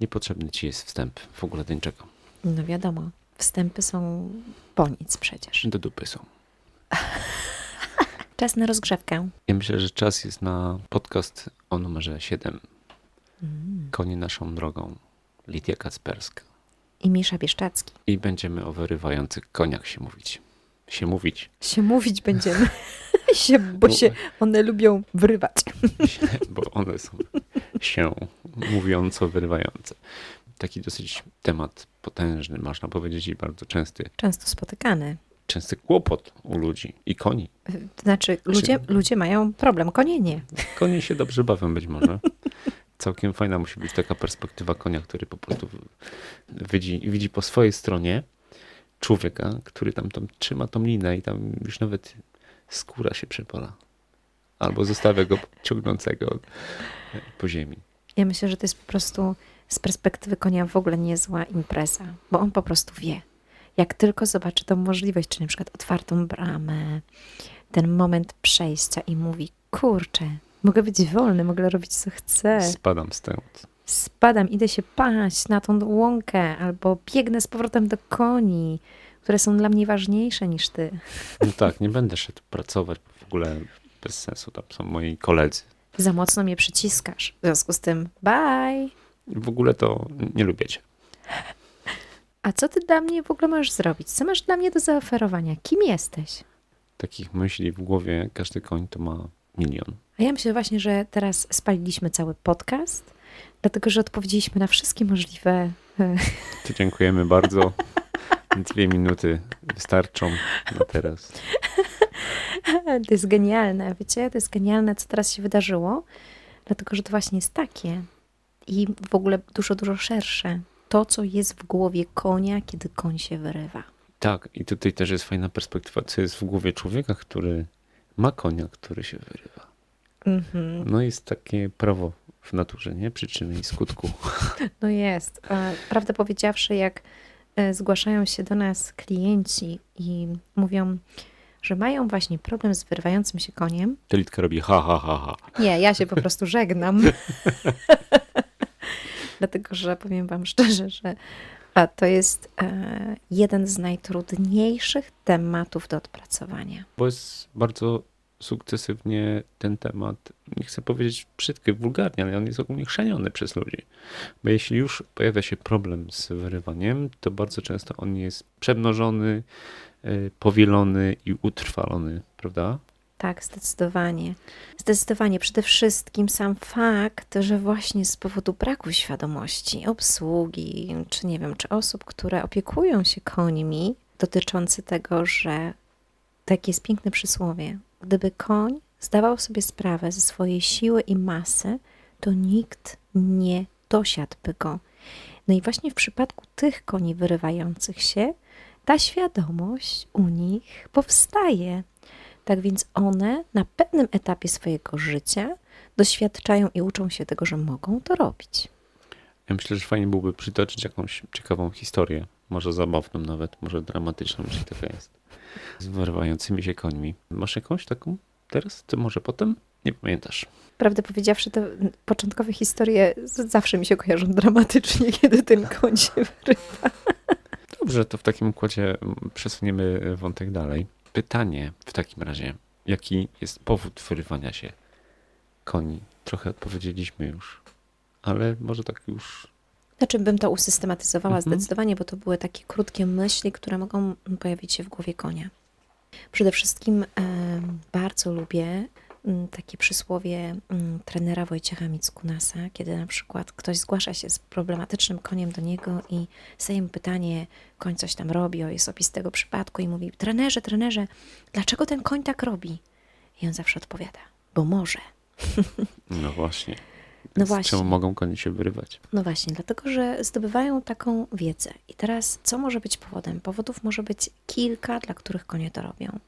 Niepotrzebny ci jest wstęp w ogóle do niczego. No wiadomo, wstępy są po nic przecież. Do dupy są. Czas na rozgrzewkę. Ja myślę, że czas jest na podcast o numerze 7. Mm. Konie naszą drogą. Lidia Kacperska. I Misza Bieszczacki. I będziemy o wyrywających koniach się mówić. Się mówić. Się mówić będziemy. się, bo się one lubią wrywać. Się, bo one są się mówiąco wyrywające. Taki dosyć temat potężny, można powiedzieć, i bardzo częsty. Często spotykany. Częsty kłopot u ludzi i koni. Znaczy, ludzie, ludzie mają problem, konie nie. Konie się dobrze bawią być może. Całkiem fajna musi być taka perspektywa konia, który po prostu widzi, widzi po swojej stronie człowieka, który tam, tam trzyma tą linę i tam już nawet skóra się przepala. Albo zostawia go ciągnącego po ziemi. Ja myślę, że to jest po prostu z perspektywy konia w ogóle niezła impreza, bo on po prostu wie. Jak tylko zobaczy tą możliwość, czy na przykład otwartą bramę, ten moment przejścia i mówi, kurczę, mogę być wolny, mogę robić co chcę. Spadam stąd. Spadam, idę się paść na tą łąkę, albo biegnę z powrotem do koni, które są dla mnie ważniejsze niż ty. No tak, nie będę szedł pracować, bo w ogóle bez sensu. Tam są moi koledzy. Za mocno mnie przyciskasz. W związku z tym, bye. W ogóle to nie lubię cię. A co ty dla mnie w ogóle możesz zrobić? Co masz dla mnie do zaoferowania? Kim jesteś? Takich myśli w głowie każdy koń to ma milion. A ja myślę właśnie, że teraz spaliliśmy cały podcast, dlatego że odpowiedzieliśmy na wszystkie możliwe. e, To dziękujemy bardzo. Dwie minuty wystarczą na teraz. To jest genialne, wiecie? To jest genialne, co teraz się wydarzyło, dlatego że to właśnie jest takie i w ogóle dużo, dużo szersze. To, co jest w głowie konia, kiedy koń się wyrywa. Tak, i tutaj też jest fajna perspektywa, co jest w głowie człowieka, który ma konia, który się wyrywa. Mhm. No jest takie prawo w naturze, nie? Przyczyny i skutku. No jest. Prawdę powiedziawszy, jak e, zgłaszają się do nas klienci i mówią, że mają właśnie problem z wyrywającym się koniem, Telitka robi ha, ha, ha, ha. Nie, ja się po prostu żegnam. Dlatego, że powiem Wam szczerze, że to jest e, jeden z najtrudniejszych tematów do odpracowania. Bo jest bardzo sukcesywnie ten temat, nie chcę powiedzieć brzydki, wulgarnie, ale on jest ogólnie chrzaniony przez ludzi. Bo jeśli już pojawia się problem z wyrywaniem, to bardzo często on jest przemnożony, y, powielony i utrwalony, prawda? Tak, zdecydowanie. Zdecydowanie. Przede wszystkim sam fakt, że właśnie z powodu braku świadomości obsługi, czy nie wiem, czy osób, które opiekują się końmi, dotyczący tego, że takie jest piękne przysłowie. Gdyby koń zdawał sobie sprawę ze swojej siły i masy, to nikt nie dosiadłby go. No i właśnie w przypadku tych koni wyrywających się, ta świadomość u nich powstaje. Tak więc one na pewnym etapie swojego życia doświadczają i uczą się tego, że mogą to robić. Ja myślę, że fajnie byłoby przytoczyć jakąś ciekawą historię, może zabawną nawet, może dramatyczną, jeśli taka jest, z wyrywającymi się końmi. Masz jakąś taką teraz? Ty może potem? Nie pamiętasz. Prawdę powiedziawszy, te początkowe historie zawsze mi się kojarzą dramatycznie, kiedy ten koń się wyrywa. Dobrze, to w takim układzie mm, przesuniemy wątek dalej. Pytanie w takim razie, jaki jest powód wyrywania się koni? Trochę odpowiedzieliśmy już, ale może tak już Znaczy bym to usystematyzowała Mhm. zdecydowanie, bo to były takie krótkie myśli, które mogą pojawić się w głowie konia. Przede wszystkim bardzo lubię mm, takie przysłowie mm, trenera Wojciecha Mickunasa, kiedy na przykład ktoś zgłasza się z problematycznym koniem do niego i zadaje mu pytanie, koń coś tam robi, o jest opis tego przypadku i mówi, trenerze, trenerze, dlaczego ten koń tak robi? I on zawsze odpowiada, bo może. No właśnie. No Więc właśnie. Czemu mogą konie się wyrywać? No właśnie, dlatego że zdobywają taką wiedzę. I teraz, co może być powodem? Powodów może być kilka, dla których konie to robią.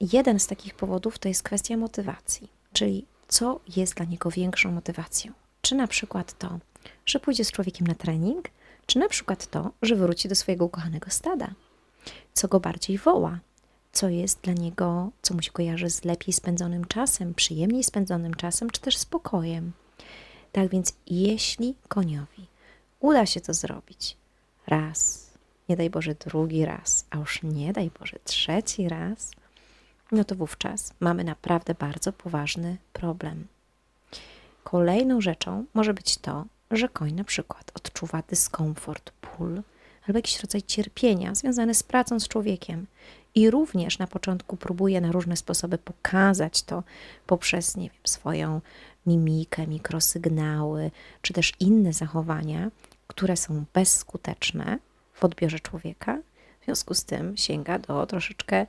Jeden z takich powodów to jest kwestia motywacji, czyli co jest dla niego większą motywacją. Czy na przykład to, że pójdzie z człowiekiem na trening, czy na przykład to, że wróci do swojego ukochanego stada. Co go bardziej woła, co jest dla niego, co mu się kojarzy z lepiej spędzonym czasem, przyjemniej spędzonym czasem, czy też spokojem. Tak więc, jeśli koniowi uda się to zrobić raz, nie daj Boże drugi raz, a już nie daj Boże trzeci raz, no to wówczas mamy naprawdę bardzo poważny problem. Kolejną rzeczą może być to, że koń na przykład odczuwa dyskomfort, ból albo jakiś rodzaj cierpienia związany z pracą z człowiekiem. I również na początku próbuje na różne sposoby pokazać to poprzez, nie wiem, swoją mimikę, mikrosygnały, czy też inne zachowania, które są bezskuteczne w odbiorze człowieka. W związku z tym sięga do troszeczkę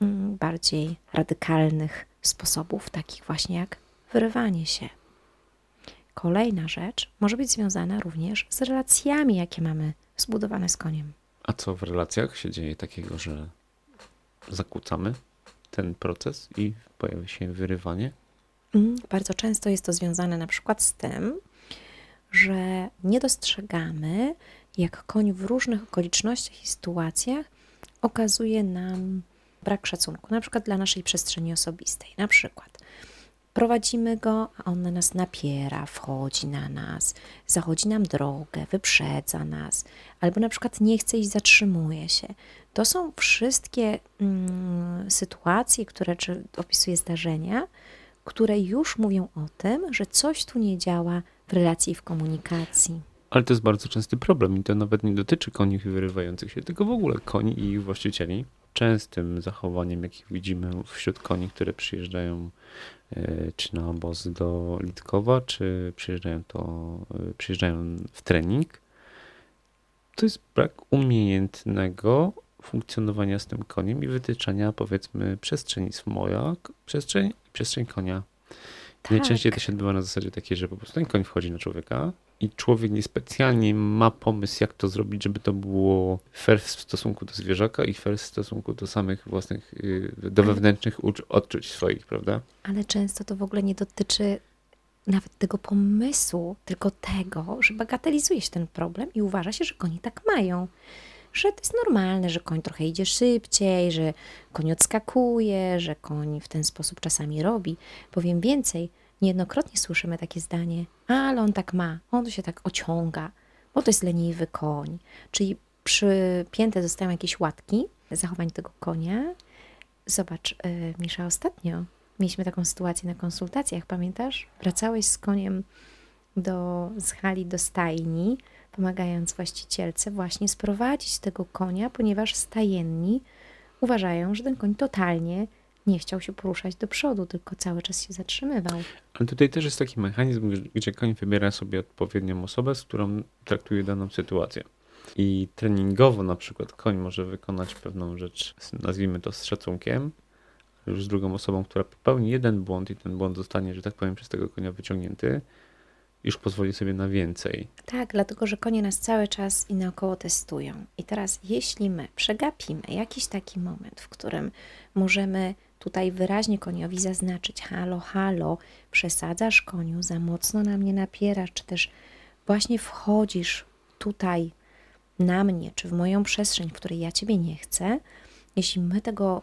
mm, bardziej radykalnych sposobów, takich właśnie jak wyrywanie się. Kolejna rzecz może być związana również z relacjami, jakie mamy zbudowane z koniem. A co w relacjach się dzieje takiego, że zakłócamy ten proces i pojawia się wyrywanie? Mm, Bardzo często jest to związane na przykład z tym, że nie dostrzegamy, jak koń w różnych okolicznościach i sytuacjach okazuje nam brak szacunku, na przykład dla naszej przestrzeni osobistej. Na przykład prowadzimy go, a on na nas napiera, wchodzi na nas, zachodzi nam drogę, wyprzedza nas, albo na przykład nie chce i zatrzymuje się. To są wszystkie mm, sytuacje, które czy opisuje zdarzenia, które już mówią o tym, że coś tu nie działa w relacji i w komunikacji. Ale to jest bardzo częsty problem i to nawet nie dotyczy koni wyrywających się, tylko w ogóle koni i ich właścicieli. Częstym zachowaniem, jakich widzimy wśród koni, które przyjeżdżają e, czy na obóz do Litkowa, czy przyjeżdżają, to, e, przyjeżdżają w trening, to jest brak umiejętnego funkcjonowania z tym koniem i wytyczania powiedzmy przestrzeni swoja, przestrzeń i przestrzeń konia. Tak. Najczęściej to się odbywa na zasadzie takiej, że po prostu ten koń wchodzi na człowieka i człowiek niespecjalnie ma pomysł, jak to zrobić, żeby to było fair w stosunku do zwierzaka i fair w stosunku do samych własnych, y, do wewnętrznych odczuć swoich, prawda? Ale często to w ogóle nie dotyczy nawet tego pomysłu, tylko tego, że bagatelizuje się ten problem i uważa się, że konie tak mają. Że to jest normalne, że koń trochę idzie szybciej, że koń odskakuje, że koń w ten sposób czasami robi. Powiem więcej, niejednokrotnie słyszymy takie zdanie, ale on tak ma, on się tak ociąga, bo to jest leniwy koń. Czyli przypięte zostają jakieś łatki zachowań tego konia. Zobacz, y, Misza, ostatnio mieliśmy taką sytuację na konsultacjach, pamiętasz? Wracałeś z koniem do, z hali do stajni, pomagając właścicielce właśnie sprowadzić tego konia, ponieważ stajenni uważają, że ten koń totalnie nie chciał się poruszać do przodu, tylko cały czas się zatrzymywał. Ale tutaj też jest taki mechanizm, gdzie- koń wybiera sobie odpowiednią osobę, z którą traktuje daną sytuację. I treningowo na przykład koń może wykonać pewną rzecz, nazwijmy to z szacunkiem, już z drugą osobą, która popełni jeden błąd i ten błąd zostanie, że tak powiem, przez tego konia wyciągnięty, już pozwoli sobie na więcej. Tak, dlatego że konie nas cały czas i naokoło testują. I teraz, jeśli my przegapimy jakiś taki moment, w którym możemy tutaj wyraźnie koniowi zaznaczyć: halo, halo, przesadzasz koniu, za mocno na mnie napierasz, czy też właśnie wchodzisz tutaj na mnie, czy w moją przestrzeń, w której ja ciebie nie chcę, jeśli my tego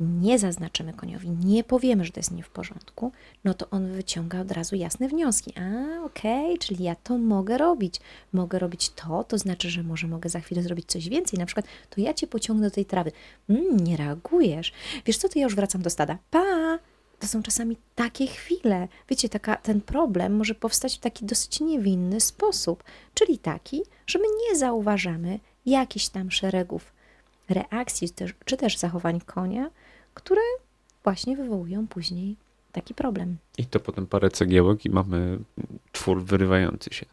nie zaznaczymy koniowi, nie powiemy, że to jest nie w porządku, no to on wyciąga od razu jasne wnioski. A, okej, czyli ja to mogę robić. Mogę robić to, to znaczy, że może mogę za chwilę zrobić coś więcej. Na przykład, to ja cię pociągnę do tej trawy. Mm, nie reagujesz. Wiesz co, to ja już wracam do stada. Pa! To są czasami takie chwile. Wiecie, taka, ten problem może powstać w taki dosyć niewinny sposób, czyli taki, że my nie zauważamy jakichś tam szeregów reakcji, czy też zachowań konia, które właśnie wywołują później taki problem. I to potem parę cegiełek i mamy twór wyrywający się.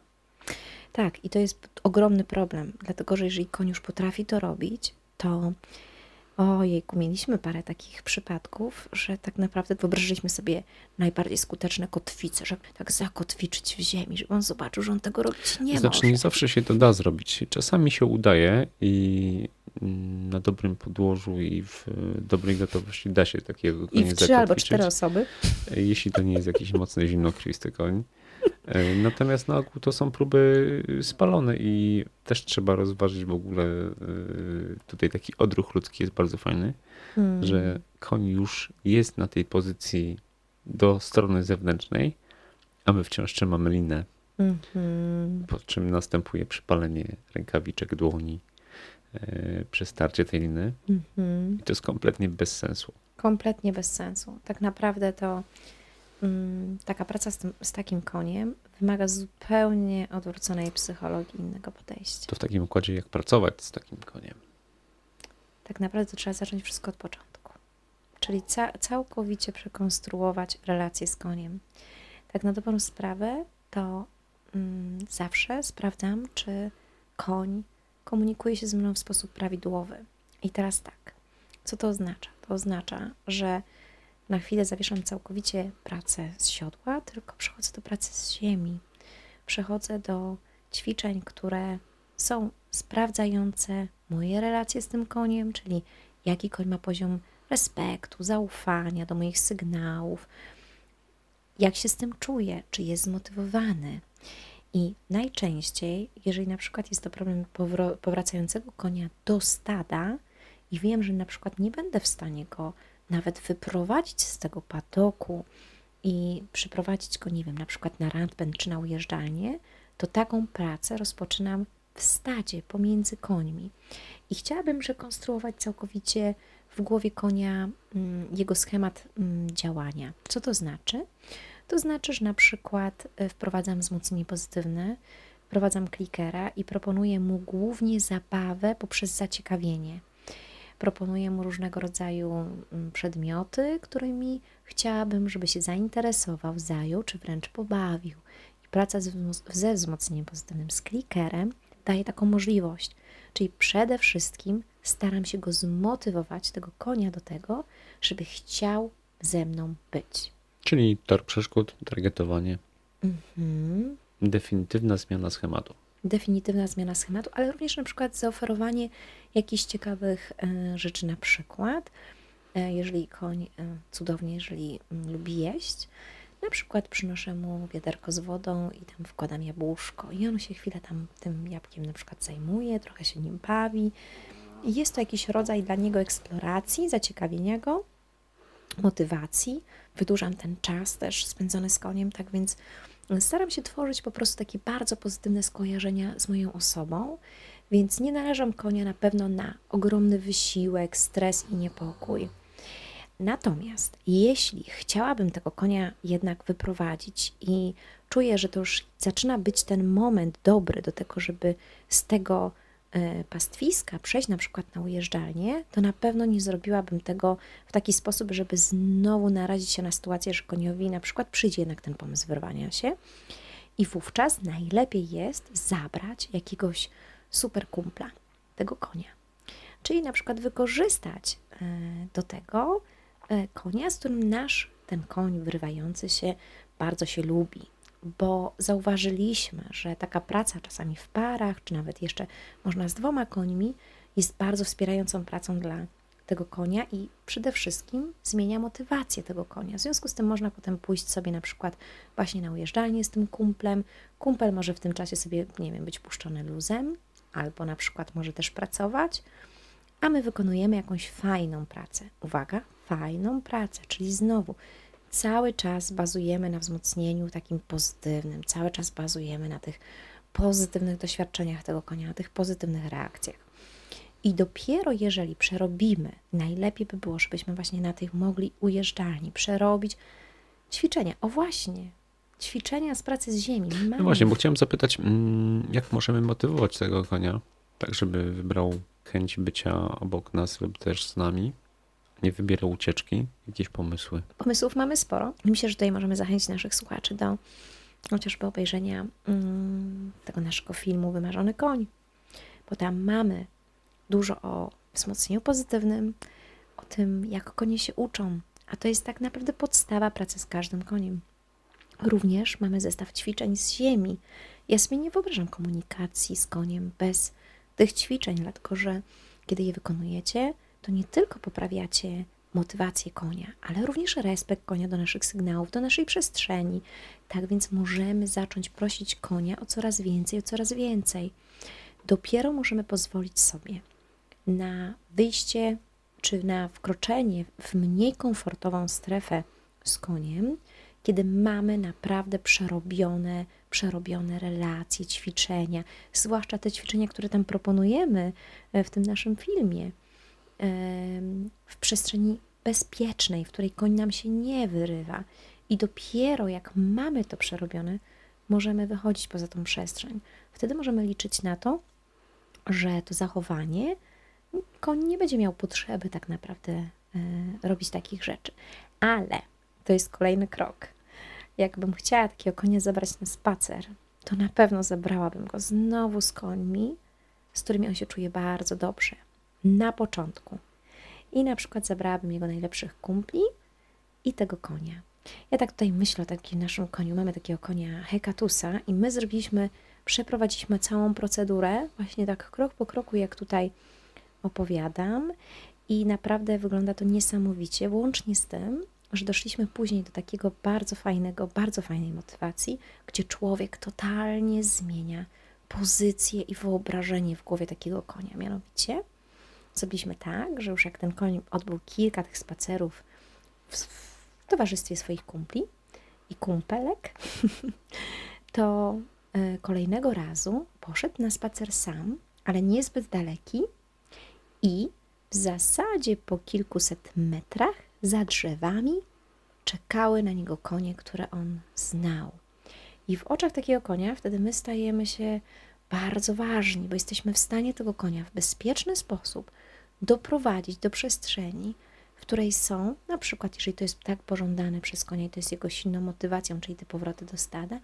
Tak, i to jest ogromny problem, dlatego że jeżeli koń już potrafi to robić, to ojejku, mieliśmy parę takich przypadków, że tak naprawdę wyobrażyliśmy sobie najbardziej skuteczne kotwice, żeby tak zakotwiczyć w ziemi, żeby on zobaczył, że on tego robić nie znaczy, może. nie zawsze się to da zrobić. Czasami się udaje i na dobrym podłożu i w e, dobrej gotowości da się takiego I konia w trzy albo cztery osoby. Jeśli to nie jest jakiś mocny zimnokrwisty koń. E, Natomiast na ogół to są próby spalone i też trzeba rozważyć w ogóle e, tutaj taki odruch ludzki jest bardzo fajny, Hmm. że koń już jest na tej pozycji do strony zewnętrznej, a my wciąż trzymamy linę. Mhm. po czym następuje przypalenie rękawiczek, dłoni e, przez starcie tej liny. Mhm. I to jest kompletnie bez sensu. Kompletnie bez sensu. Tak naprawdę to mm, taka praca z, tym, z takim koniem wymaga zupełnie odwróconej psychologii, innego podejścia. To w takim układzie, jak pracować z takim koniem. Tak naprawdę to trzeba zacząć wszystko od początku. Czyli ca całkowicie przekonstruować relacje z koniem. Tak na dobrą sprawę to mm, zawsze sprawdzam, czy koń komunikuje się ze mną w sposób prawidłowy. I teraz tak, co to oznacza? To oznacza, że na chwilę zawieszam całkowicie pracę z siodła, tylko przechodzę do pracy z ziemi. Przechodzę do ćwiczeń, które są sprawdzające moje relacje z tym koniem, czyli jaki koń ma poziom respektu, zaufania do moich sygnałów, jak się z tym czuje, czy jest zmotywowany. I najczęściej, jeżeli na przykład jest to problem powracającego konia do stada i wiem, że na przykład nie będę w stanie go nawet wyprowadzić z tego padoku i przyprowadzić go, nie wiem, na przykład na randband czy na ujeżdżalnię, to taką pracę rozpoczynam w stadzie pomiędzy końmi. I chciałabym przekonstruować całkowicie w głowie konia mm, jego schemat mm, działania. Co to znaczy? To znaczy, że na przykład y, wprowadzam wzmocnienie pozytywne, wprowadzam klikera i proponuję mu głównie zabawę poprzez zaciekawienie. Proponuję mu różnego rodzaju mm, przedmioty, którymi chciałabym, żeby się zainteresował, zajął czy wręcz pobawił. I praca ze wzmocnieniem pozytywnym z klikerem daje taką możliwość. Czyli przede wszystkim staram się go zmotywować, tego konia, do tego, żeby chciał ze mną być. Czyli tor przeszkód, targetowanie, Mhm. definitywna zmiana schematu. Definitywna zmiana schematu, ale również na przykład zaoferowanie jakichś ciekawych e, rzeczy, na przykład, e, jeżeli koń e, cudownie, jeżeli mm, lubi jeść, na przykład przynoszę mu wiaderko z wodą i tam wkładam jabłuszko i on się chwilę tam tym jabłkiem na przykład zajmuje, trochę się nim bawi. I jest to jakiś rodzaj dla niego eksploracji, zaciekawienia go, motywacji. Wydłużam ten czas też spędzony z koniem, tak więc staram się tworzyć po prostu takie bardzo pozytywne skojarzenia z moją osobą, więc nie należam konia na pewno na ogromny wysiłek, stres i niepokój. Natomiast jeśli chciałabym tego konia jednak wyprowadzić i czuję, że to już zaczyna być ten moment dobry do tego, żeby z tego pastwiska przejść na przykład na ujeżdżalnię, to na pewno nie zrobiłabym tego w taki sposób, żeby znowu narazić się na sytuację, że koniowi na przykład przyjdzie jednak ten pomysł wyrwania się. I wówczas najlepiej jest zabrać jakiegoś super kumpla tego konia. Czyli na przykład wykorzystać e, do tego e, konia, z którym nasz ten koń wyrywający się bardzo się lubi. Bo zauważyliśmy, że taka praca czasami w parach, czy nawet jeszcze można z dwoma końmi, jest bardzo wspierającą pracą dla tego konia i przede wszystkim zmienia motywację tego konia. W związku z tym można potem pójść sobie na przykład właśnie na ujeżdżalnię z tym kumplem. Kumpel może w tym czasie sobie, nie wiem, być puszczony luzem, albo na przykład może też pracować, a my wykonujemy jakąś fajną pracę. Uwaga, fajną pracę, czyli znowu cały czas bazujemy na wzmocnieniu takim pozytywnym, cały czas bazujemy na tych pozytywnych doświadczeniach tego konia, na tych pozytywnych reakcjach. I dopiero jeżeli przerobimy, najlepiej by było, żebyśmy właśnie na tych mogli ujeżdżalni przerobić ćwiczenia. O właśnie, ćwiczenia z pracy z ziemi. Mamy. No właśnie, bo chciałem zapytać, mm, jak możemy motywować tego konia, tak żeby wybrał chęć bycia obok nas lub też z nami, nie wybierał ucieczki, jakieś pomysły. Pomysłów mamy sporo. Myślę, że tutaj możemy zachęcić naszych słuchaczy do chociażby obejrzenia mm, tego naszego filmu Wymarzony koń, bo tam mamy dużo o wzmocnieniu pozytywnym, o tym, jak konie się uczą, a to jest tak naprawdę podstawa pracy z każdym koniem. Również mamy zestaw ćwiczeń z ziemi. Ja sobie nie wyobrażam komunikacji z koniem bez tych ćwiczeń, dlatego że kiedy je wykonujecie, to nie tylko poprawiacie motywację konia, ale również respekt konia do naszych sygnałów, do naszej przestrzeni. Tak więc możemy zacząć prosić konia o coraz więcej, o coraz więcej. Dopiero możemy pozwolić sobie na wyjście czy na wkroczenie w mniej komfortową strefę z koniem, kiedy mamy naprawdę przerobione, przerobione relacje, ćwiczenia, zwłaszcza te ćwiczenia, które tam proponujemy e, w tym naszym filmie, w przestrzeni bezpiecznej, w której koń nam się nie wyrywa. I dopiero jak mamy to przerobione, możemy wychodzić poza tą przestrzeń. Wtedy możemy liczyć na to, że to zachowanie koń nie będzie miał potrzeby tak naprawdę e, robić takich rzeczy. Ale to jest kolejny krok. Jakbym chciała takiego konia zabrać na spacer, to na pewno zabrałabym go znowu z końmi, z którymi on się czuje bardzo dobrze. Na początku. I na przykład zabrałabym jego najlepszych kumpli i tego konia. Ja tak tutaj myślę o takim naszym koniu. Mamy takiego konia Hekatusa i my zrobiliśmy, przeprowadziliśmy całą procedurę, właśnie tak krok po kroku, jak tutaj opowiadam. I naprawdę wygląda to niesamowicie, łącznie z tym, że doszliśmy później do takiego bardzo fajnego, bardzo fajnej motywacji, gdzie człowiek totalnie zmienia pozycję i wyobrażenie w głowie takiego konia. Mianowicie zrobiliśmy tak, że już jak ten koń odbył kilka tych spacerów w, w towarzystwie swoich kumpli i kumpelek, to e, kolejnego razu poszedł na spacer sam, ale niezbyt daleki i w zasadzie po kilkuset metrach za drzewami czekały na niego konie, które on znał. I w oczach takiego konia wtedy my stajemy się bardzo ważni, bo jesteśmy w stanie tego konia w bezpieczny sposób doprowadzić do przestrzeni, w której są, na przykład, jeżeli to jest tak pożądane przez konia i to jest jego silną motywacją, czyli te powroty do stada,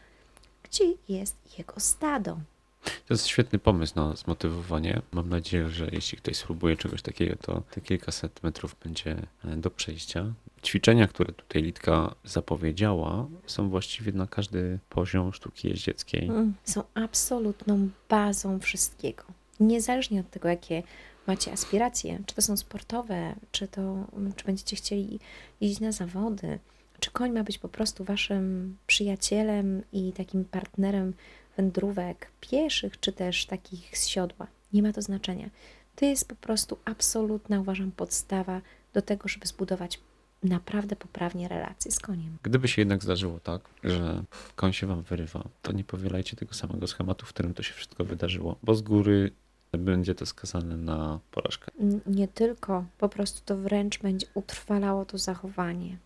gdzie jest jego stado. To jest świetny pomysł na zmotywowanie. Mam nadzieję, że jeśli ktoś spróbuje czegoś takiego, to te kilkaset metrów będzie e, do przejścia. Ćwiczenia, które tutaj Litka zapowiedziała, są właściwie na każdy poziom sztuki jeździeckiej. Mm, Są absolutną bazą wszystkiego. Niezależnie od tego, jakie macie aspiracje, czy to są sportowe, czy to, czy będziecie chcieli iść na zawody, czy koń ma być po prostu waszym przyjacielem i takim partnerem wędrówek pieszych, czy też takich z siodła. Nie ma to znaczenia. To jest po prostu absolutna, uważam, podstawa do tego, żeby zbudować naprawdę poprawnie relacje z koniem. Gdyby się jednak zdarzyło tak, że koń się wam wyrywa, to nie powielajcie tego samego schematu, w którym to się wszystko wydarzyło, bo z góry będzie to skazane na porażkę. Nie tylko, po prostu to wręcz będzie utrwalało to zachowanie.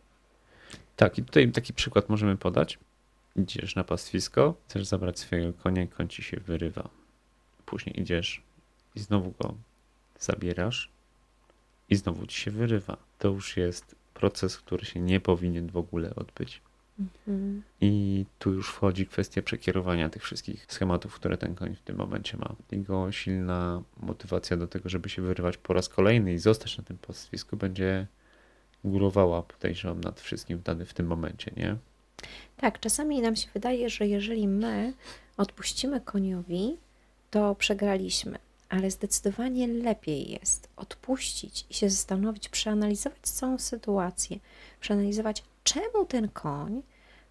Tak, i tutaj taki przykład możemy podać. Idziesz na pastwisko, chcesz zabrać swojego konia, i koń ci się wyrywa. Później idziesz i znowu go zabierasz i znowu ci się wyrywa. To już jest proces, który się nie powinien w ogóle odbyć. Mhm. I tu już wchodzi kwestia przekierowania tych wszystkich schematów, które ten koń w tym momencie ma. Jego silna motywacja do tego, żeby się wyrywać po raz kolejny i zostać na tym pastwisku, będzie górowała, podejrzewam, nad wszystkim w, dany, w tym momencie, nie? Tak, czasami nam się wydaje, że jeżeli my odpuścimy koniowi, to przegraliśmy, ale zdecydowanie lepiej jest odpuścić i się zastanowić, przeanalizować całą sytuację, przeanalizować, czemu ten koń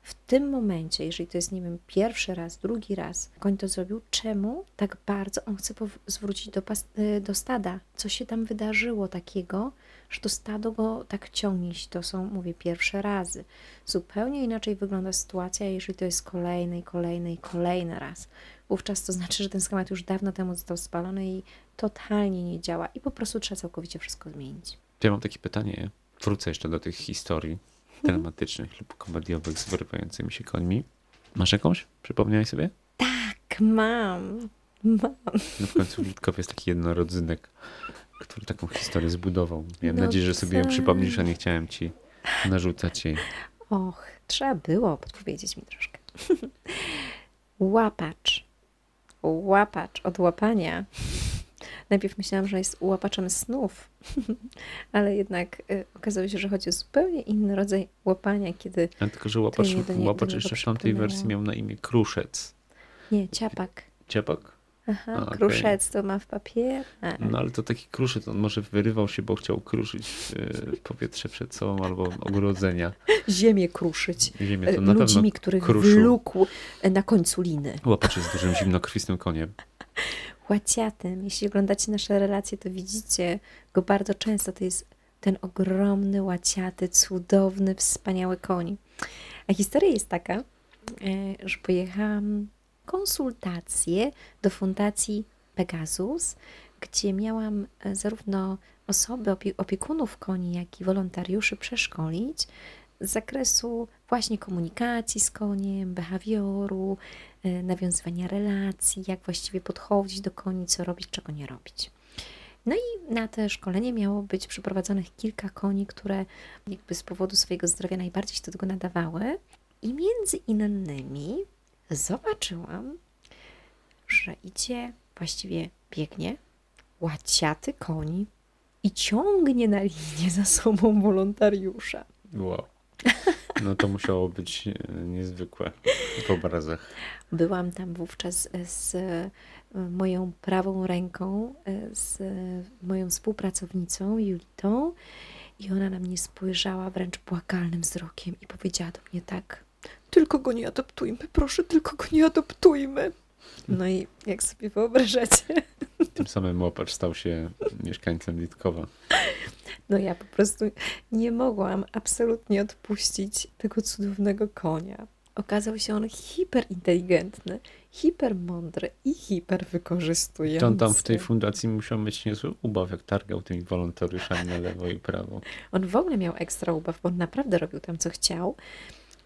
w tym momencie, jeżeli to jest, nie wiem, pierwszy raz, drugi raz, koń to zrobił, czemu tak bardzo on chce zwrócić do, y, do stada? Co się tam wydarzyło takiego, że to stado go tak ciągnie, to są, mówię, pierwsze razy. Zupełnie inaczej wygląda sytuacja, jeżeli to jest kolejny kolejny kolejny raz. Wówczas to znaczy, że ten schemat już dawno temu został spalony i totalnie nie działa i po prostu trzeba całkowicie wszystko zmienić. Ja mam takie pytanie, wrócę jeszcze do tych historii dramatycznych lub komediowych z wyrywającymi się końmi. Masz jakąś? Przypomniałeś sobie? Tak, mam. Mam. No w końcu Witkow jest taki jednorodzynek, który taką historię zbudował. Miałem No nadzieję, że sobie ją przypomnisz, a nie chciałem ci narzucać jej. Och, trzeba było podpowiedzieć mi troszkę. Łapacz. Łapacz od łapania. Najpierw myślałam, że jest łapaczem snów, ale jednak y, okazało się, że chodzi o zupełnie inny rodzaj łapania, kiedy Ale tylko, że łapacz, nie- łapacz jeszcze w tamtej wersji miał na imię Kruszec. nie, ciapak. Ciapak? Aha, A, kruszec to ma w papierze. No ale to taki kruszec, on może wyrywał się, bo chciał kruszyć yy, powietrze przed sobą albo ogrodzenia. Ziemię kruszyć. Ziemię E, to na pewno Ludźmi, których kruszył. wlókł na końcu liny. Łapacz jest dużym zimnokrwistym koniem. Łaciatym. Jeśli oglądacie nasze relacje, to widzicie go bardzo często. To jest ten ogromny, łaciaty, cudowny, wspaniały koń. A historia jest taka, e, że pojechałam konsultacje do Fundacji Pegasus, gdzie miałam e, zarówno osoby, opie- opiekunów koni, jak i wolontariuszy przeszkolić z zakresu właśnie komunikacji z koniem, behawioru, nawiązywania relacji, jak właściwie podchodzić do koni, co robić, czego nie robić. No i na te szkolenie miało być przyprowadzonych kilka koni, które jakby z powodu swojego zdrowia najbardziej się do tego nadawały. I między innymi zobaczyłam, że idzie, właściwie biegnie, łaciaty koń i ciągnie na linię za sobą wolontariusza. Wow. No to musiało być e, niezwykłe w obrazach. Byłam tam wówczas z e, moją prawą ręką, e, z moją współpracownicą Julitą i ona na mnie spojrzała wręcz błagalnym wzrokiem i powiedziała do mnie tak, tylko go nie adoptujmy, proszę, tylko go nie adoptujmy. No i jak sobie wyobrażacie, Tym samym łapacz stał się mieszkańcem Litkowa. no ja po prostu nie mogłam absolutnie odpuścić tego cudownego konia. Okazał się on hiperinteligentny, hipermądry i hiperwykorzystujący. On tam w tej fundacji musiał mieć niezły ubaw, jak targał tymi wolontariuszami na lewo i prawo. On w ogóle miał ekstra ubaw, bo on naprawdę robił tam, co chciał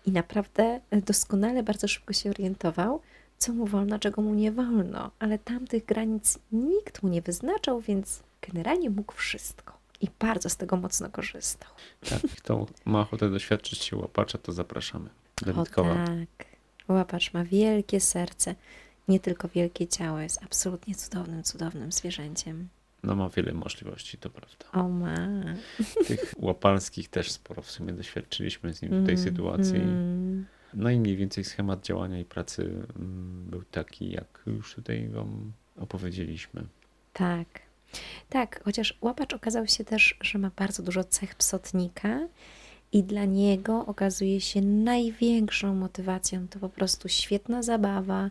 i naprawdę doskonale, bardzo szybko się orientował, co mu wolno, czego mu nie wolno, ale tamtych granic nikt mu nie wyznaczał, więc generalnie mógł wszystko i bardzo z tego mocno korzystał. Tak, kto ma ochotę doświadczyć się łapacza, to zapraszamy O tak, łapacz ma wielkie serce, nie tylko wielkie ciało, jest absolutnie cudownym, cudownym zwierzęciem. No ma wiele możliwości, to prawda. O ma. Tych łapalskich też sporo w sumie doświadczyliśmy z nim w tej Mm, sytuacji. mm. No i mniej więcej schemat działania i pracy mm, był taki, jak już tutaj wam opowiedzieliśmy. Tak. Tak, chociaż łapacz okazał się też, że ma bardzo dużo cech psotnika i dla niego okazuje się największą motywacją to po prostu świetna zabawa,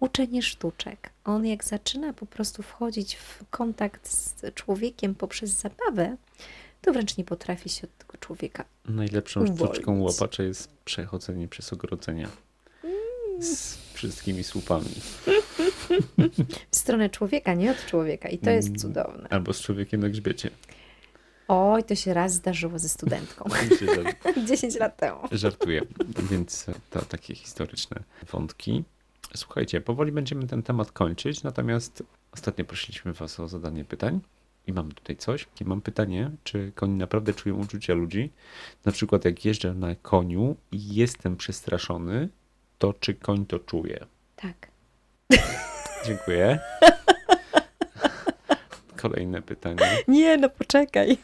uczenie sztuczek. On jak zaczyna po prostu wchodzić w kontakt z człowiekiem poprzez zabawę, to wręcz nie potrafi się od tego człowieka. Najlepszą Uwolnić. sztuczką łapacza jest przechodzenie przez ogrodzenia z wszystkimi słupami. W stronę człowieka, nie od człowieka i to jest Mm. cudowne. Albo z człowiekiem na grzbiecie. Oj, to się raz zdarzyło ze studentką. Myślę, że 10 lat temu. Żartuję. Więc to takie historyczne wątki. Słuchajcie, powoli będziemy ten temat kończyć, natomiast ostatnio prosiliśmy Was o zadanie pytań i mam tutaj coś. I mam pytanie, czy koni naprawdę czują uczucia ludzi? Na przykład jak jeżdżę na koniu i jestem przestraszony, to czy koń to czuje? Tak. Dziękuję. Kolejne pytanie. Nie, no poczekaj.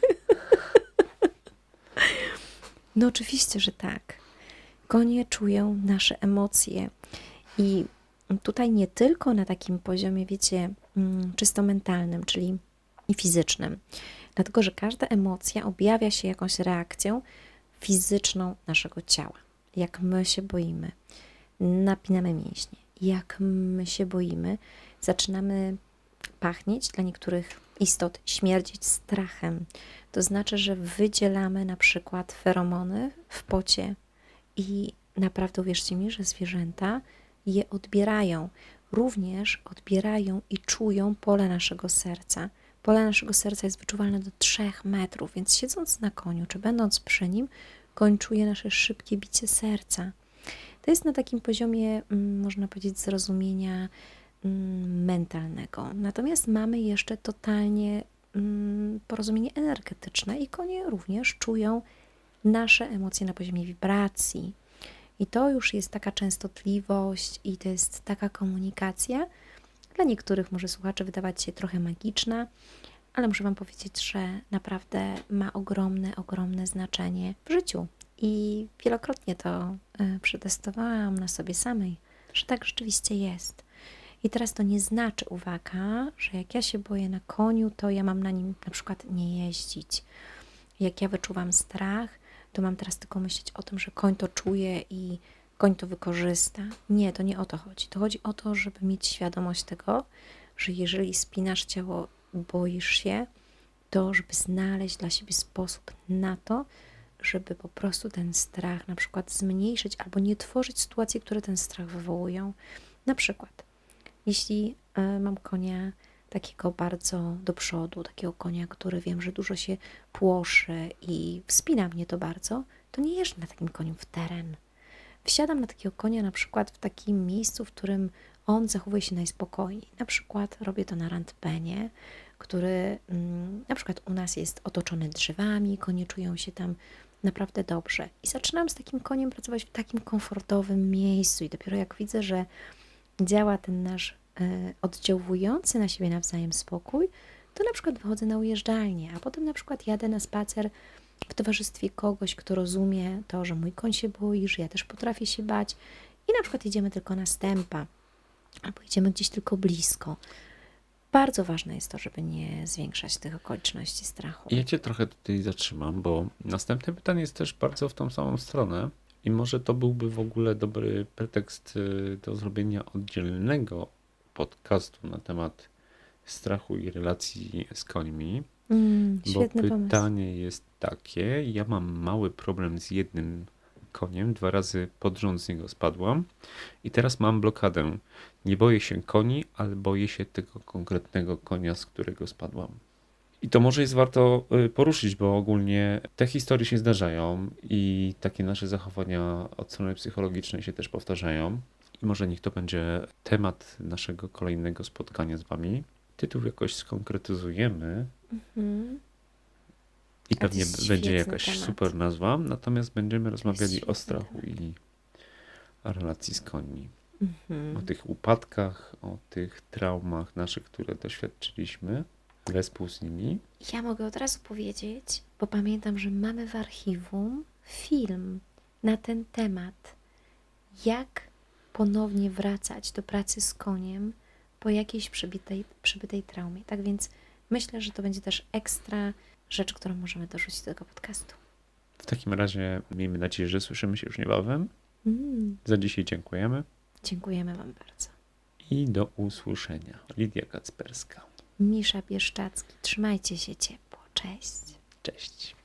No oczywiście, że tak. Konie czują nasze emocje i tutaj nie tylko na takim poziomie, wiecie, mm, czysto mentalnym, czyli i fizycznym, dlatego że każda emocja objawia się jakąś reakcją fizyczną naszego ciała. Jak my się boimy, napinamy mięśnie. Jak my się boimy, zaczynamy pachnieć dla niektórych istot, śmierdzieć strachem. To znaczy, że wydzielamy na przykład feromony w pocie i naprawdę uwierzcie mi, że zwierzęta je odbierają. Również odbierają i czują pole naszego serca. Pole naszego serca jest wyczuwalne do 3 metrów, więc siedząc na koniu, czy będąc przy nim, koń czuje nasze szybkie bicie serca. To jest na takim poziomie, mm, można powiedzieć, zrozumienia mm, mentalnego. Natomiast mamy jeszcze totalnie mm, porozumienie energetyczne i konie również czują nasze emocje na poziomie wibracji. I to już jest taka częstotliwość i to jest taka komunikacja. Dla niektórych może słuchaczy wydawać się trochę magiczna, ale muszę Wam powiedzieć, że naprawdę ma ogromne, ogromne znaczenie w życiu. I wielokrotnie to y, przetestowałam na sobie samej, że tak rzeczywiście jest. I teraz to nie znaczy, uwaga, że jak ja się boję na koniu, to ja mam na nim na przykład nie jeździć. Jak ja wyczuwam strach, to mam teraz tylko myśleć o tym, że koń to czuje i koń to wykorzysta. Nie, to nie o to chodzi. To chodzi o to, żeby mieć świadomość tego, że jeżeli spinasz ciało, boisz się, to, żeby znaleźć dla siebie sposób na to, żeby po prostu ten strach na przykład zmniejszyć albo nie tworzyć sytuacji, które ten strach wywołują. Na przykład, jeśli e, mam konia takiego bardzo do przodu, takiego konia, który wiem, że dużo się płoszy i wspina mnie to bardzo, to nie jeżdżę na takim koniu w teren. Wsiadam na takiego konia na przykład w takim miejscu, w którym on zachowuje się najspokojniej. Na przykład robię to na randpenie, który mm, na przykład u nas jest otoczony drzewami, konie czują się tam naprawdę dobrze. I zaczynam z takim koniem pracować w takim komfortowym miejscu i dopiero jak widzę, że działa ten nasz e, oddziałujący na siebie nawzajem spokój, to na przykład wychodzę na ujeżdżalnię, a potem na przykład jadę na spacer w towarzystwie kogoś, kto rozumie to, że mój koń się boi, że ja też potrafię się bać i na przykład idziemy tylko na stępa albo idziemy gdzieś tylko blisko. Bardzo ważne jest to, żeby nie zwiększać tych okoliczności strachu. Ja cię trochę tutaj zatrzymam, bo następne pytanie jest też bardzo w tą samą stronę i może to byłby w ogóle dobry pretekst y, do zrobienia oddzielnego podcastu na temat strachu i relacji z końmi. Mm, Bo świetny pomysł. pytanie jest takie, ja mam mały problem z jednym koniem, dwa razy pod rząd z niego spadłam i teraz mam blokadę. Nie boję się koni, ale boję się tego konkretnego konia, z którego spadłam. I to może jest warto y, poruszyć, bo ogólnie te historie się zdarzają i takie nasze zachowania od strony psychologicznej się też powtarzają. I może niech to będzie temat naszego kolejnego spotkania z Wami. Tytuł jakoś skonkretyzujemy, Mhm. i pewnie będzie jakaś temat. super nazwa, natomiast będziemy rozmawiali o strachu i o relacji z końmi. Mhm. O tych upadkach, o tych traumach naszych, które doświadczyliśmy, wespół z nimi. Ja mogę od razu powiedzieć, bo pamiętam, że mamy w archiwum film na ten temat. Jak ponownie wracać do pracy z koniem po jakiejś przybitej, przybytej traumie. Tak więc myślę, że to będzie też ekstra rzecz, którą możemy dorzucić do tego podcastu. W takim razie miejmy nadzieję, że słyszymy się już niebawem. Mm, Za dzisiaj dziękujemy dziękujemy Wam bardzo. i do usłyszenia. Lidia Kacperska. Misza Bieszczacki, trzymajcie się ciepło. Cześć. Cześć.